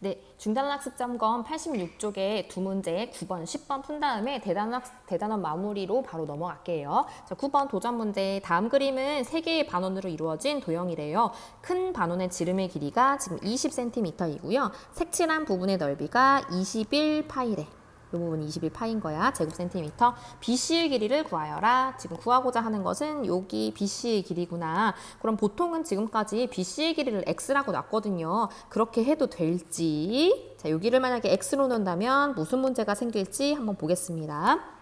네, 중단학습점검 86쪽에 두 문제 9번, 10번 푼 다음에 대단원, 대단원 마무리로 바로 넘어갈게요. 자, 9번 도전 문제 다음 그림은 세 개의 반원으로 이루어진 도형이래요. 큰 반원의 지름의 길이가 지금 20cm이고요. 색칠한 부분의 넓이가 21파이래. 이 부분 21파인 거야. 제곱 센티미터. BC의 길이를 구하여라. 지금 구하고자 하는 것은 여기 BC의 길이구나. 그럼 보통은 지금까지 BC의 길이를 X라고 놨거든요. 그렇게 해도 될지. 자, 여기를 만약에 X로 넣는다면 무슨 문제가 생길지 한번 보겠습니다.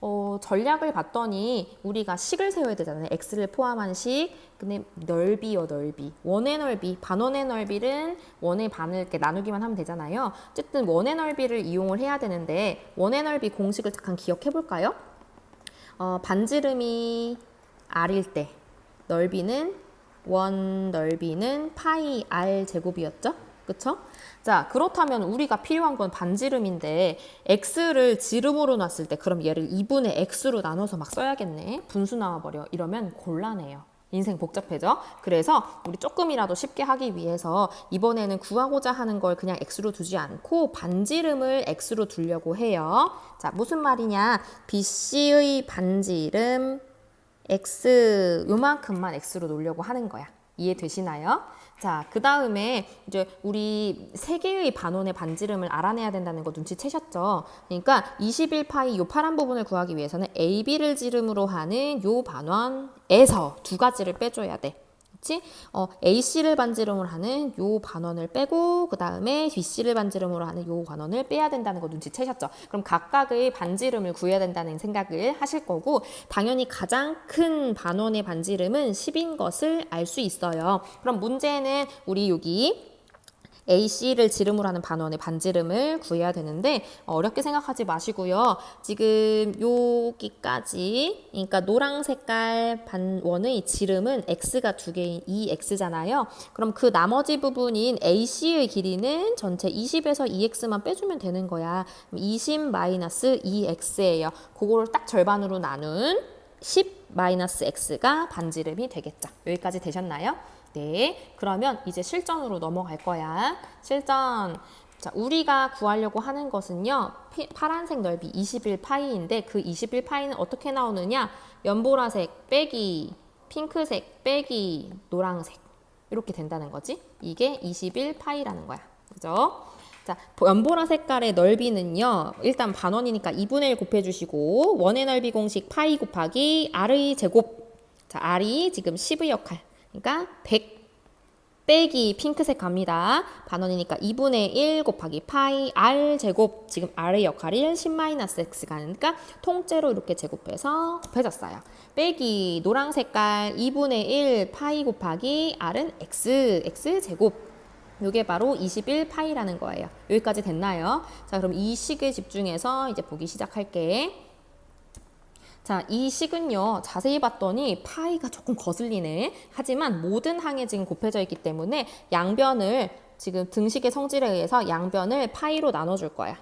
어, 전략을 봤더니 우리가 식을 세워야 되잖아요. x를 포함한 식. 근데 넓이요, 넓이. 원의 넓이, 반원의 넓이는 원의 반을 이렇게 나누기만 하면 되잖아요. 어쨌든 원의 넓이를 이용을 해야 되는데 원의 넓이 공식을 잠깐 기억해 볼까요? 어, 반지름이 r일 때 넓이는 원 넓이는 파이 r 제곱이었죠? 그쵸? 자, 그렇다면 우리가 필요한 건 반지름인데 x를 지름으로 놨을 때 그럼 얘를 2분의 x로 나눠서 막 써야겠네. 분수 나와버려. 이러면 곤란해요. 인생 복잡해져. 그래서 우리 조금이라도 쉽게 하기 위해서 이번에는 구하고자 하는 걸 그냥 x로 두지 않고 반지름을 x로 두려고 해요. 자, 무슨 말이냐? BC의 반지름 x 요만큼만 x로 놓으려고 하는 거야. 이해되시나요? 자, 그 다음에 이제 우리 세 개의 반원의 반지름을 알아내야 된다는 거 눈치채셨죠? 그러니까 21파이 요 파란 부분을 구하기 위해서는 AB를 지름으로 하는 요 반원에서 두 가지를 빼줘야 돼. 그치? 어, AC를 반지름으로 하는 요 반원을 빼고 그 다음에 BC를 반지름으로 하는 요 반원을 빼야 된다는 거 눈치채셨죠? 그럼 각각의 반지름을 구해야 된다는 생각을 하실 거고 당연히 가장 큰 반원의 반지름은 10인 것을 알 수 있어요. 그럼 문제는 우리 여기 AC를 지름으로 하는 반원의 반지름을 구해야 되는데 어렵게 생각하지 마시고요. 지금 여기까지 그러니까 노랑 색깔 반원의 지름은 x가 두 개인 2x잖아요. 그럼 그 나머지 부분인 AC의 길이는 전체 20에서 2x만 빼주면 되는 거야. 20 마이너스 2x예요. 그거를 딱 절반으로 나눈 10 마이너스 x가 반지름이 되겠죠. 여기까지 되셨나요? 네, 그러면 이제 실전으로 넘어갈 거야. 실전. 자, 우리가 구하려고 하는 것은요. 피, 파란색 넓이 21파이인데 그 21파이는 어떻게 나오느냐? 연보라색 빼기 핑크색 빼기 노랑색 이렇게 된다는 거지. 이게 21파이라는 거야. 그죠? 자, 연보라 색깔의 넓이는요. 일단 반원이니까 2분의 1 곱해 주시고 원의 넓이 공식 파이 곱하기 r의 제곱. 자, r이 지금 10의 역할. 그러니까 100 빼기 핑크색 갑니다. 반원이니까 2분의 1 곱하기 파이 r 제곱 지금 r의 역할이 10-x 가니까 통째로 이렇게 제곱해서 곱해졌어요. 빼기 노랑 색깔 2분의 1 파이 곱하기 r은 x x 제곱 요게 바로 21 파이라는 거예요. 여기까지 됐나요? 자, 그럼 이 식에 집중해서 이제 보기 시작할게. 자, 이 식은요, 자세히 봤더니 파이가 조금 거슬리네. 하지만 모든 항에 지금 곱해져 있기 때문에 양변을 지금 등식의 성질에 의해서 양변을 파이로 나눠줄 거야.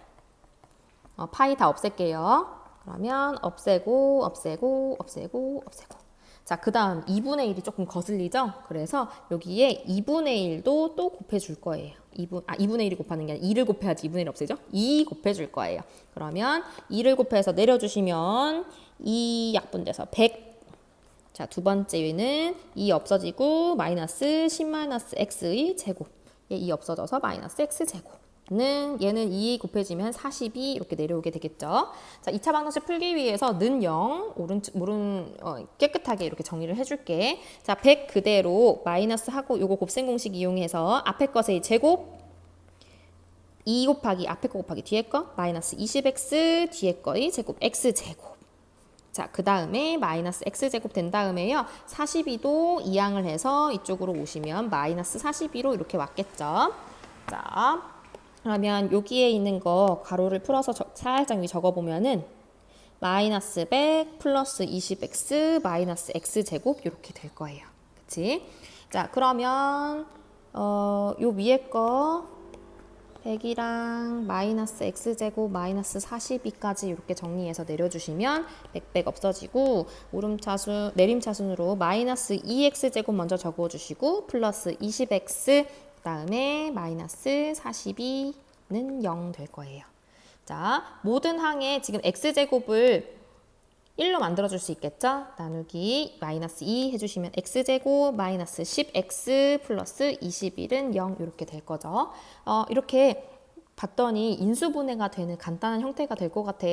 어, 파이 다 없앨게요. 그러면 없애고, 없애고, 없애고, 없애고. 자, 그 다음 2분의 1이 조금 거슬리죠? 그래서 여기에 2분의 1도 또 곱해줄 거예요. 2분, 아, 2분의 1이 곱하는 게 아니라 2를 곱해야지 2분의 1 없애죠? 2 곱해줄 거예요. 그러면 2를 곱해서 내려주시면 2 약분돼서 100. 자, 두 번째는 2 없어지고 마이너스 10 마이너스 x의 제곱. 얘2 없어져서 마이너스 x 제곱. 는 얘는 2 곱해지면 42 이렇게 내려오게 되겠죠. 자, 2차 방정식 풀기 위해서 는 0, 오른 오른 어, 깨끗하게 이렇게 정리를 해 줄게. 자, 100 그대로 마이너스 하고 요거 곱셈 공식 이용해서 앞에 것의 제곱 2 곱하기 앞에 거 곱하기 뒤에 거 마이너스 20x 뒤에 거의 제곱 x 제곱. 자, 그 다음에 마이너스 x제곱 된 다음에요. 42도 이항을 해서 이쪽으로 오시면 마이너스 42로 이렇게 왔겠죠. 자, 그러면 여기에 있는 거 가로를 풀어서 저, 살짝 위 적어보면은 마이너스 100 플러스 20x 마이너스 x제곱 이렇게 될 거예요. 그치? 자, 그러면 어, 요 위에 거 100이랑 마이너스 x제곱 마이너스 42까지 이렇게 정리해서 내려주시면 100, 100 없어지고 오름차순, 내림차순으로 마이너스 2x제곱 먼저 적어주시고 플러스 20x 다음에 마이너스 42는 0 될 거예요. 자, 모든 항에 지금 x제곱을 1로 만들어줄 수 있겠죠? 나누기 마이너스 2 해주시면 x제곱 마이너스 10x 플러스 21은 0 이렇게 될 거죠. 어, 이렇게 봤더니 인수분해가 되는 간단한 형태가 될 것 같아.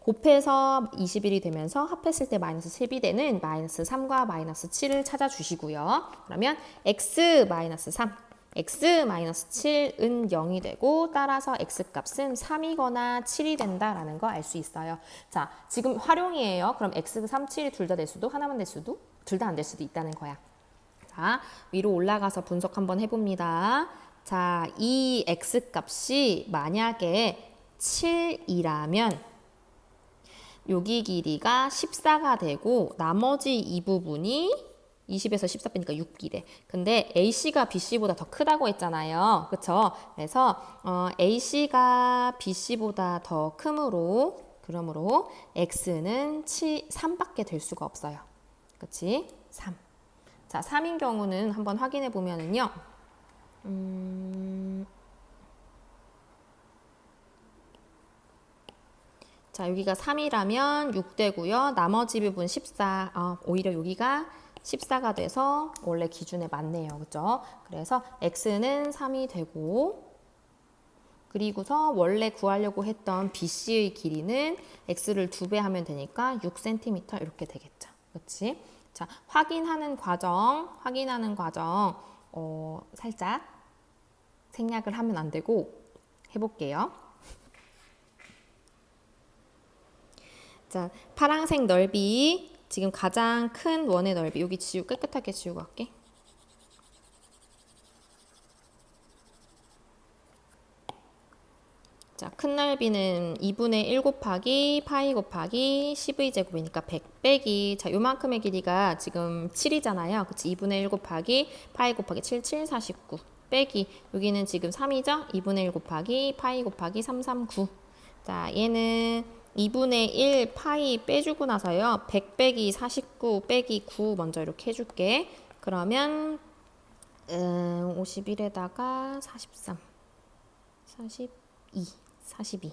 곱해서 21이 되면서 합했을 때 마이너스 10이 되는 마이너스 3과 마이너스 7을 찾아주시고요. 그러면 x 마이너스 3, x 마이너스 7은 0이 되고 따라서 x 값은 3이거나 7이 된다라는 거 알 수 있어요. 자, 지금 활용이에요. 그럼 x 3, 7이 둘 다 될 수도 하나만 될 수도 둘 다 안 될 수도 있다는 거야. 자, 위로 올라가서 분석 한번 해봅니다. 자, 이 x 값이 만약에 7이라면 여기 길이가 14가 되고 나머지 이 부분이 20에서 14 빼니까 6이래. 근데 AC가 BC보다 더 크다고 했잖아요. 그쵸? 그래서 어, AC가 BC보다 더 크므로 그러므로 X는 7, 3밖에 될 수가 없어요. 그치? 3. 자, 3인 경우는 한번 확인해 보면은요. 음... 자, 여기가 3이라면 6 되고요. 나머지 부분 14. 어, 오히려 여기가 14가 돼서 원래 기준에 맞네요. 그죠? 그래서 x는 3이 되고 그리고서 원래 구하려고 했던 BC의 길이는 x를 두 배 하면 되니까 6cm 이렇게 되겠죠. 그렇지? 자, 확인하는 과정, 확인하는 과정 어, 살짝 생략을 하면 안 되고 해볼게요. 자, 파랑색 넓이 지금 가장 큰 원의 넓이 여기 지우 깨끗하게 지우고 갈게. 자, 큰 넓이는 2분의 1 곱하기 파이 곱하기 10의 제곱이니까 100 빼기 자, 요만큼의 길이가 지금 7이잖아요. 그치? 2분의 1 곱하기 파이 곱하기 7, 7, 49 빼기 여기는 지금 3이죠? 2분의 1 곱하기 파이 곱하기 3, 3, 9 자, 얘는 2분의 1 파이 빼주고 나서요. 100 빼기 49 빼기 9 먼저 이렇게 해줄게. 그러면 음, 51에다가 43, 42, 42.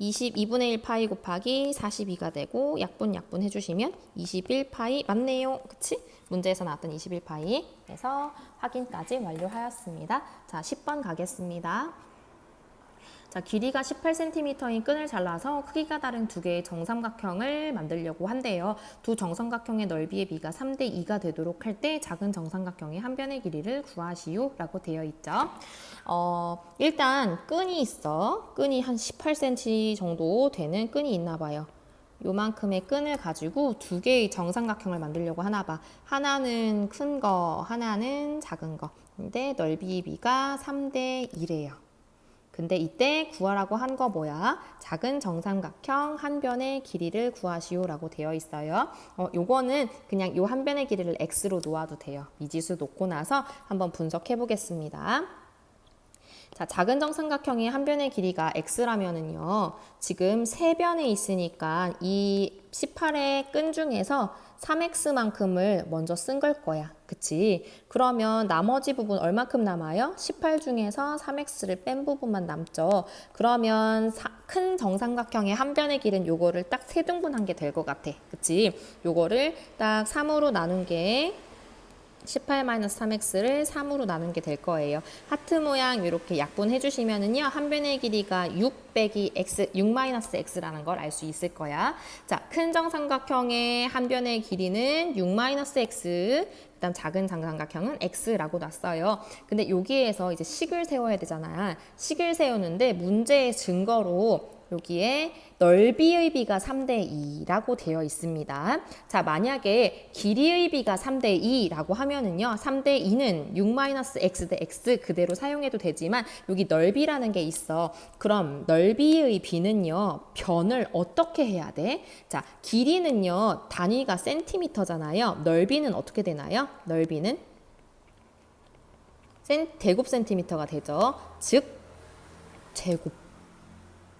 22분의 1 파이 곱하기 42가 되고 약분 약분 해주시면 21 파이 맞네요. 그치? 문제에서 나왔던 21 파이. 그래서 확인까지 완료하였습니다. 자, 10번 가겠습니다. 자, 길이가 18cm인 끈을 잘라서 크기가 다른 두 개의 정삼각형을 만들려고 한대요. 두 정삼각형의 넓이의 비가 3대 2가 되도록 할 때 작은 정삼각형의 한 변의 길이를 구하시오 라고 되어 있죠. 어, 일단 끈이 있어. 끈이 한 18cm 정도 되는 끈이 있나 봐요. 요만큼의 끈을 가지고 두 개의 정삼각형을 만들려고 하나 봐. 하나는 큰 거, 하나는 작은 거. 근데 넓이 비가 3대 2래요. 근데 이때 구하라고 한 거 뭐야? 작은 정삼각형 한 변의 길이를 구하시오라고 되어 있어요. 어, 요거는 그냥 요 한 변의 길이를 x로 놓아도 돼요. 미지수 놓고 나서 한번 분석해 보겠습니다. 자, 작은 정삼각형의 한 변의 길이가 x라면은요. 지금 세 변에 있으니까 이 18의 끈 중에서 3x만큼을 먼저 쓴 걸 거야. 그치? 그러면 나머지 부분 얼마큼 남아요? 18 중에서 3x를 뺀 부분만 남죠. 그러면 사, 큰 정삼각형의 한 변의 길은 요거를 딱 세 등분한 게 될 것 같아. 그치? 요거를 딱 3으로 나눈 게 18-3x를 3으로 나눈 게될 거예요. 하트 모양 이렇게 약분해 주시면은요. 한 변의 길이가 6 빼기 x, 6-x라는 걸 알 수 있을 거야. 자, 큰 정삼각형의 한 변의 길이는 6-x, 그다음 작은 정삼각형은 x라고 놨어요. 근데 여기에서 이제 식을 세워야 되잖아. 식을 세우는데 문제의 증거로 여기에 넓이의 비가 3대 2라고 되어 있습니다. 자, 만약에 길이의 비가 3대 2라고 하면은요. 3대 2는 6-x 대 x 그대로 사용해도 되지만 여기 넓이라는 게 있어. 그럼 넓이의 비는요. 변을 어떻게 해야 돼? 자, 길이는요. 단위가 센티미터잖아요. 넓이는 어떻게 되나요? 넓이는 센, 대곱 센티미터가 되죠. 즉 제곱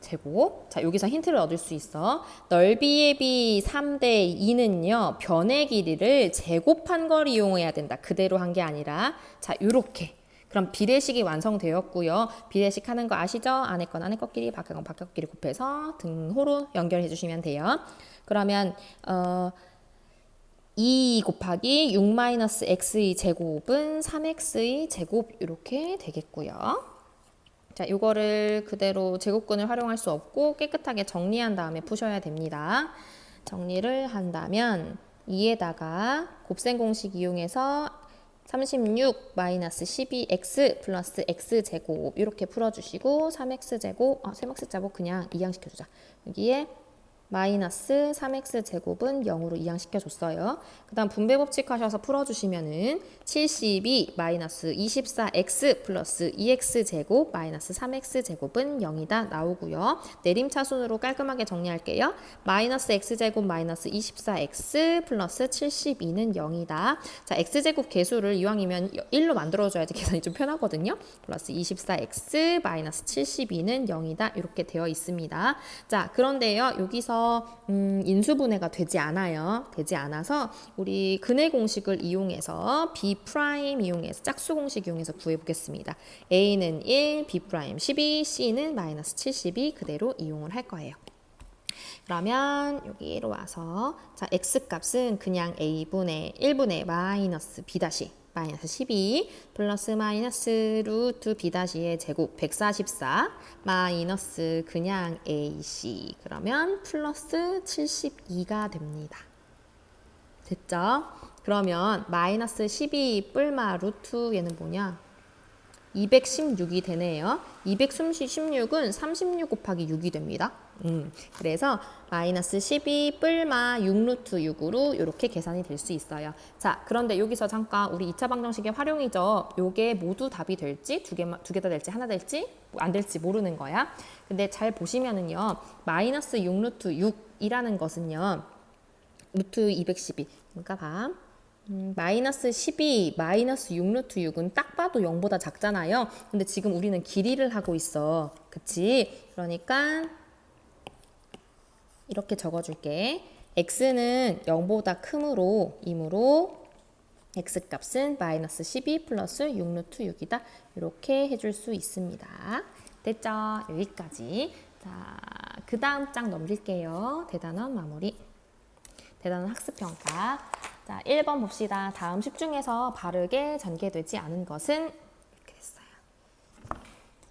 제곱. 자, 여기서 힌트를 얻을 수 있어. 넓이의 비 3대 2는요, 변의 길이를 제곱한 걸 이용해야 된다. 그대로 한 게 아니라, 자, 요렇게. 그럼 비례식이 완성되었고요. 비례식 하는 거 아시죠? 안에 건 안에 것끼리 밖에 건 밖에 것끼리 곱해서 등호로 연결해 주시면 돼요. 그러면 어 2 곱하기 6-x의 제곱은 3x의 제곱 이렇게 되겠고요. 자, 이거를 그대로 제곱근을 활용할 수 없고 깨끗하게 정리한 다음에 푸셔야 됩니다. 정리를 한다면 2에다가 곱셈 공식 이용해서 36 마이너스 12x 플러스 x 제곱 이렇게 풀어주시고 3x 제곱 아 3x 제곱 그냥 이항시켜주자 여기에 마이너스 3x 제곱은 0으로 이항시켜 줬어요. 그 다음 분배 법칙 하셔서 풀어주시면은 72 마이너스 24x 플러스 2x 제곱 마이너스 3x 제곱은 0이다 나오고요. 내림차 순으로 깔끔하게 정리할게요. 마이너스 x 제곱 마이너스 24x 플러스 72는 0이다. 자, x 제곱 개수를 이왕이면 1로 만들어줘야지 계산이 좀 편하거든요. 플러스 24x 마이너스 72는 0이다. 이렇게 되어 있습니다. 자, 그런데요. 여기서 음, 인수분해가 되지 않아요. 되지 않아서 우리 근해 공식을 이용해서 b 프라임 이용해서 짝수 공식 이용해서 구해 보겠습니다. a는 1, b 프라임 12, c는 마이너스 72 그대로 이용을 할 거예요. 그러면 여기로 와서 자 x 값은 그냥 a분의 1분의 마이너스 b 다시 마이너스 12 플러스 마이너스 루트 b 다시의 제곱 144 마이너스 그냥 ac 그러면 플러스 72가 됩니다. 됐죠? 그러면 마이너스 12 뿔마 루트 얘는 뭐냐? 216이 되네요. 216은 36 곱하기 6이 됩니다. 음, 그래서 마이너스 12 뿔마 6루트 6으로 이렇게 계산이 될 수 있어요. 자, 그런데 여기서 잠깐 우리 2차 방정식의 활용이죠. 요게 모두 답이 될지 두 개만 두개 다 될지 하나 될지 안 될지 모르는 거야. 근데 잘 보시면은요. 마이너스 6루트 6이라는 것은요. 루트 212. 그러니까 봐. 음, 마이너스 12, 마이너스 6루트 6은 딱 봐도 0보다 작잖아요. 근데 지금 우리는 길이를 하고 있어. 그치? 그러니까 이렇게 적어줄게. x는 0보다 크므로 이므로 x 값은 마이너스 12 플러스 6루트 6이다. 이렇게 해줄 수 있습니다. 됐죠? 여기까지. 자, 그 다음 장 넘길게요. 대단원 마무리. 대단원 학습평가. 자, 1번 봅시다. 다음 식 중에서 바르게 전개되지 않은 것은 이렇게 됐어요.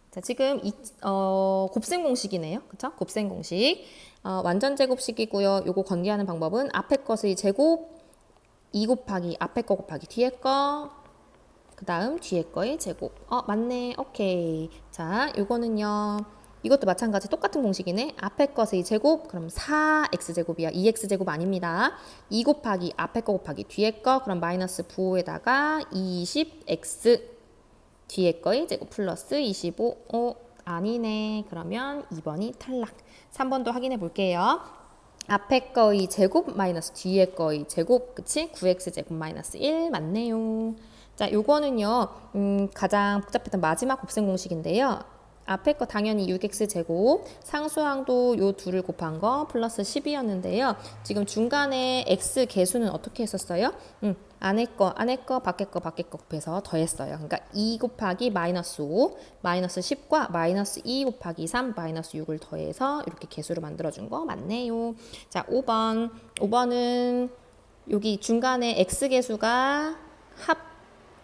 자, 지금 이, 어, 곱셈 공식이네요. 그쵸? 곱셈 공식. 어, 완전 제곱식이고요. 요거 건기하는 방법은 앞에 것의 제곱 2 곱하기 앞에 거 곱하기 뒤에 거. 그 다음 뒤에 거의 제곱. 어, 맞네. 오케이. 자, 요거는요. 이것도 마찬가지 똑같은 공식이네. 앞에 것의 제곱 그럼 4x제곱이야. 2x제곱 아닙니다. 2 곱하기 앞에 거 곱하기 뒤에 거 그럼 마이너스 부호에다가 20x 뒤에 거의 제곱 플러스 25 어, 아니네. 그러면 2번이 탈락. 3번도 확인해 볼게요. 앞에 거의 제곱 마이너스 뒤에 거의 제곱 그치? 9x제곱 마이너스 1 맞네요. 자, 요거는요. 음, 가장 복잡했던 마지막 곱셈 공식인데요. 앞에 거 당연히 6x 제곱 상수항도 요 둘을 곱한 거 플러스 10이었는데요. 지금 중간에 x 개수는 어떻게 했었어요? 음, 안에 거 안에 거 밖에 거 밖에 거 곱해서 더했어요. 그러니까 2 곱하기 마이너스 5 마이너스 10과 마이너스 2 곱하기 3 마이너스 6을 더해서 이렇게 개수를 만들어준 거 맞네요. 자 5번 5번은 여기 중간에 x 개수가 합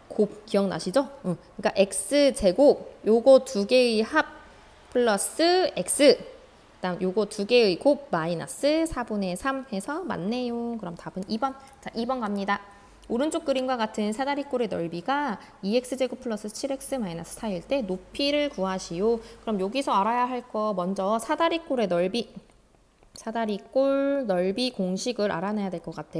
곱 기억나시죠? 응. 그러니까 x 제곱 요거 두 개의 합 플러스 x 그다음 요거 두 개의 곱 마이너스 4분의 3 해서 맞네요. 그럼 답은 2번. 자, 2번 갑니다. 오른쪽 그림과 같은 사다리꼴의 넓이가 2x제곱 플러스 7x 마이너스 4일 때 높이를 구하시오. 그럼 여기서 알아야 할 거 먼저 사다리꼴의 넓이 사다리 꼴 넓이 공식을 알아내야 될 것 같아.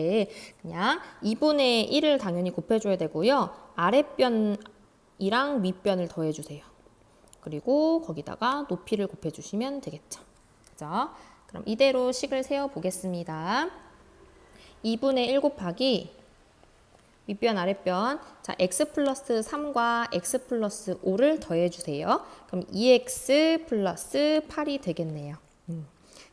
그냥 2분의 1을 당연히 곱해줘야 되고요. 아랫변이랑 윗변을 더해주세요. 그리고 거기다가 높이를 곱해주시면 되겠죠. 그죠? 그럼 이대로 식을 세어보겠습니다. 2분의 1 곱하기 윗변 아랫변 자 x 플러스 3과 x 플러스 5를 더해주세요. 그럼 2x 플러스 8이 되겠네요. 음.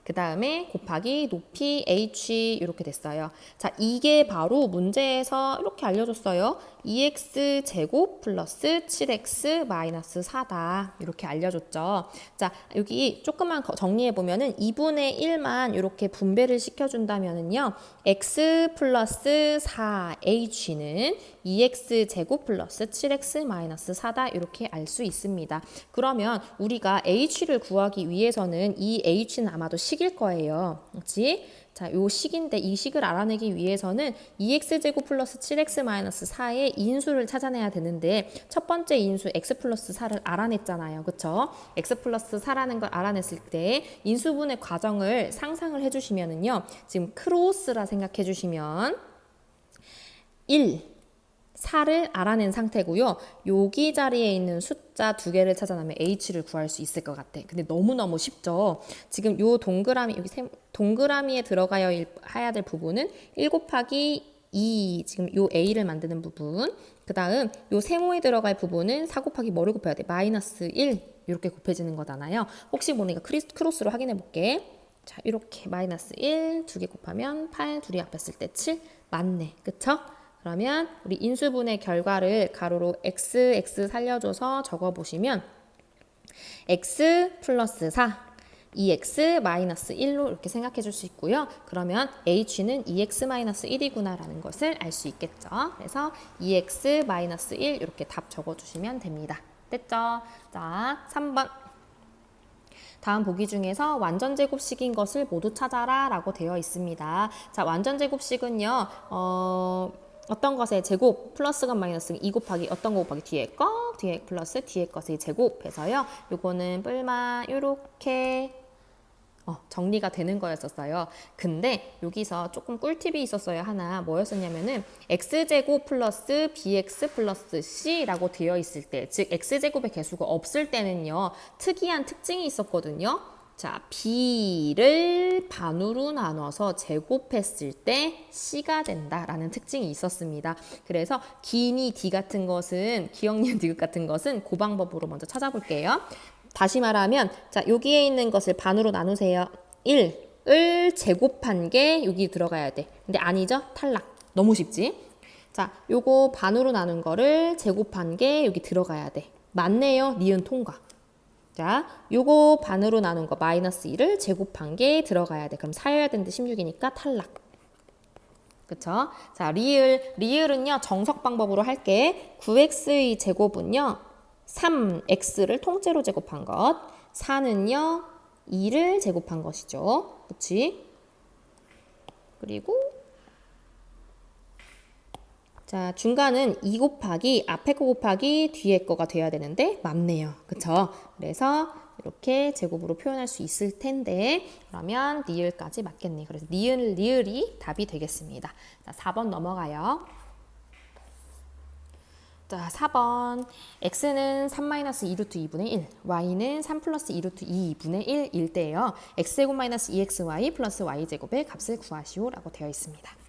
그 다음에 곱하기 높이 h 이렇게 됐어요. 자, 이게 바로 문제에서 이렇게 알려줬어요. 2x 제곱 플러스 7x 마이너스 4다. 이렇게 알려줬죠. 자, 여기 조금만 거- 정리해보면은 2분의 1만 이렇게 분배를 시켜준다면은요. x 플러스 4h는 2x 제곱 플러스 7x 마이너스 4다. 이렇게 알 수 있습니다. 그러면 우리가 h를 구하기 위해서는 이 h는 아마도 식일 거예요. 그렇지? 자, 요 식인데 이 식을 알아내기 위해서는 2x 제곱 플러스 7x 마이너스 4의 인수를 찾아내야 되는데 첫 번째 인수 x 플러스 4를 알아냈잖아요. 그쵸? x 플러스 4라는 걸 알아냈을 때 인수분해 과정을 상상을 해주시면은요. 지금 크로스라 생각해 주시면 1 4를 알아낸 상태고요. 여기 자리에 있는 숫자 두 개를 찾아내면 h를 구할 수 있을 것 같아. 근데 너무너무 쉽죠. 지금 요 동그라미 여기 세, 동그라미에 들어가야 될 부분은 1 곱하기 2 지금 요 a를 만드는 부분. 그 다음 요 세모에 들어갈 부분은 4 곱하기 뭐를 곱해야 돼? 마이너스 1 이렇게 곱해지는 거잖아요. 혹시 모르니까 크리스, 크로스로 확인해 볼게. 자, 이렇게 마이너스 1 두 개 곱하면 8 둘이 합했을 때 7 맞네. 그쵸? 그러면 우리 인수분해 결과를 가로로 x, x 살려줘서 적어보시면 x 플러스 4, 2x 마이너스 1로 이렇게 생각해 줄 수 있고요. 그러면 h는 2x 마이너스 1이구나라는 것을 알 수 있겠죠. 그래서 2x 마이너스 1 이렇게 답 적어 주시면 됩니다. 됐죠? 자, 3번. 다음 보기 중에서 완전 제곱식인 것을 모두 찾아라 라고 되어 있습니다. 자, 완전 제곱식은요, 어, 어떤 것의 제곱 플러스가 마이너스 2 곱하기 어떤 거 곱하기 뒤에 거 뒤에 플러스 뒤에 것의 제곱해서요. 요거는 뿔마 요렇게 어, 정리가 되는 거였었어요. 근데 여기서 조금 꿀팁이 있었어요. 하나 뭐였었냐면은 x제곱 플러스 bx 플러스 c라고 되어 있을 때, 즉 x제곱의 개수가 없을 때는요. 특이한 특징이 있었거든요. 자, b를 반으로 나눠서 제곱했을 때 c가 된다라는 특징이 있었습니다. 그래서 기니 d 같은 것은 기억니은 디귿 같은 것은 그 방법으로 먼저 찾아볼게요. 다시 말하면 자 여기에 있는 것을 반으로 나누세요. 1을 제곱한 게 여기 들어가야 돼. 근데 아니죠? 탈락. 너무 쉽지? 자, 요거 반으로 나눈 거를 제곱한 게 여기 들어가야 돼. 맞네요. 니은 통과. 자, 요거 반으로 나눈 거 마이너스 1을 제곱한 게 들어가야 돼. 그럼 4여야 되는데 16이니까 탈락. 그쵸? 자, 리을. 리을은요, 정석 방법으로 할게. 9x의 제곱은요, 3x를 통째로 제곱한 것. 4는요, 2를 제곱한 것이죠. 그치? 그리고 자, 중간은 2 곱하기 앞에 거 곱하기 뒤에 거가 돼야 되는데 맞네요. 그쵸? 그래서 이렇게 제곱으로 표현할 수 있을 텐데 그러면 니을까지 맞겠네. 그래서 니을, 니을이 답이 되겠습니다. 자, 4번 넘어가요. 자, 4번. x는 3-2루트 2분의 1, y는 3 플러스 2루트 2분의 1일 때예요. x제곱 마이너스 2xy 플러스 y제곱의 값을 구하시오라고 되어 있습니다.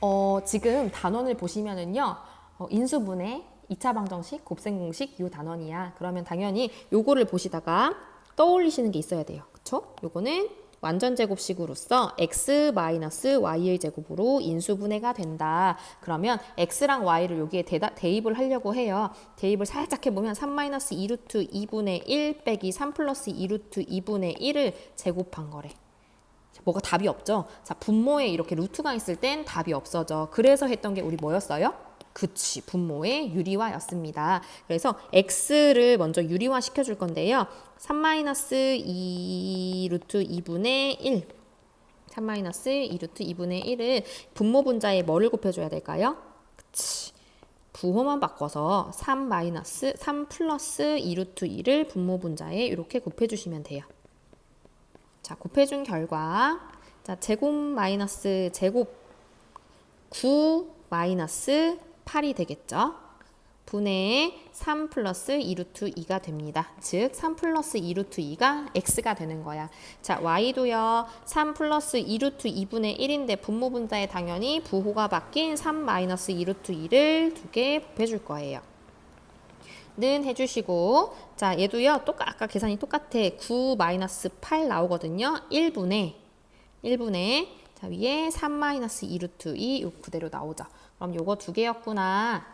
어, 지금 단원을 보시면은요. 어, 인수분해, 2차 방정식, 곱셈 공식 요 단원이야. 그러면 당연히 요거를 보시다가 떠올리시는 게 있어야 돼요. 그쵸? 요거는 완전 제곱식으로서 x 마이너스 y의 제곱으로 인수분해가 된다. 그러면 x랑 y를 여기에 대다, 대입을 하려고 해요. 대입을 살짝 해보면 3 마이너스 2루트 2분의 1 빼기 3 플러스 2루트 2분의 1을 제곱한 거래. 뭐가 답이 없죠. 자, 분모에 이렇게 루트가 있을 땐 답이 없어져. 그래서 했던 게 우리 뭐였어요? 그치, 분모의 유리화였습니다. 그래서 x를 먼저 유리화 시켜줄 건데요. 3-2 루트 2분의 1. 3-2 루트 2분의 1을 분모 분자에 뭐를 곱해줘야 될까요? 그치. 부호만 바꿔서 3 마이너스 3 플러스 2 루트 2를 분모 분자에 이렇게 곱해주시면 돼요. 자, 곱해준 결과 자, 제곱 마이너스 제곱 9 마이너스 8이 되겠죠. 분의 3 플러스 2루트 2가 됩니다. 즉, 3 플러스 2루트 2가 x가 되는 거야. 자, y도요. 3 플러스 2루트 2분의 1인데 분모 분자에 당연히 부호가 바뀐 3 마이너스 2루트 2를 두 개 곱해줄 거예요. 는 해주시고 자 얘도요 똑같 아까 계산이 똑같아. 9 마이너스 8 나오거든요. 1분의 1분의 자 위에 3 마이너스 2 루트 2 요 그대로 나오죠. 그럼 요거 두 개였구나.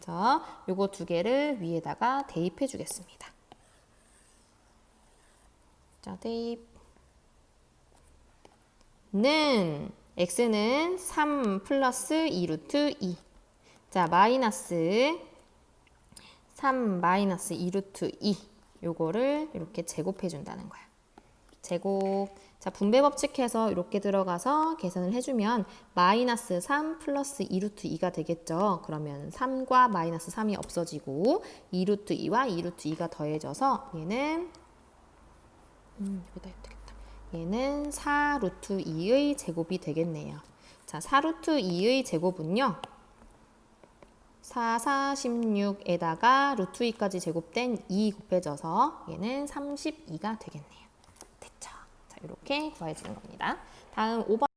자 요거 두 개를 위에다가 대입해 주겠습니다. 자 대입. 는 x는 3 플러스 2 루트 2. 자, 마이너스 3 마이너스 2 루트 2. 요거를 이렇게 제곱해 준다는 거야. 제곱. 자, 분배 법칙해서 이렇게 들어가서 계산을 해주면 마이너스 3 플러스 2 루트 2가 되겠죠. 그러면 3과 마이너스 3이 없어지고 2 루트 2와 2 루트 2가 더해져서 얘는 음, 여기다 해도 되겠다. 얘는 4 루트 2의 제곱이 되겠네요. 자, 4 루트 2의 제곱은요. 4, 4, 16에다가 루트 2까지 제곱된 2 곱해져서 얘는 32가 되겠네요. 됐죠? 자, 이렇게 구해지는 겁니다. 다음 5번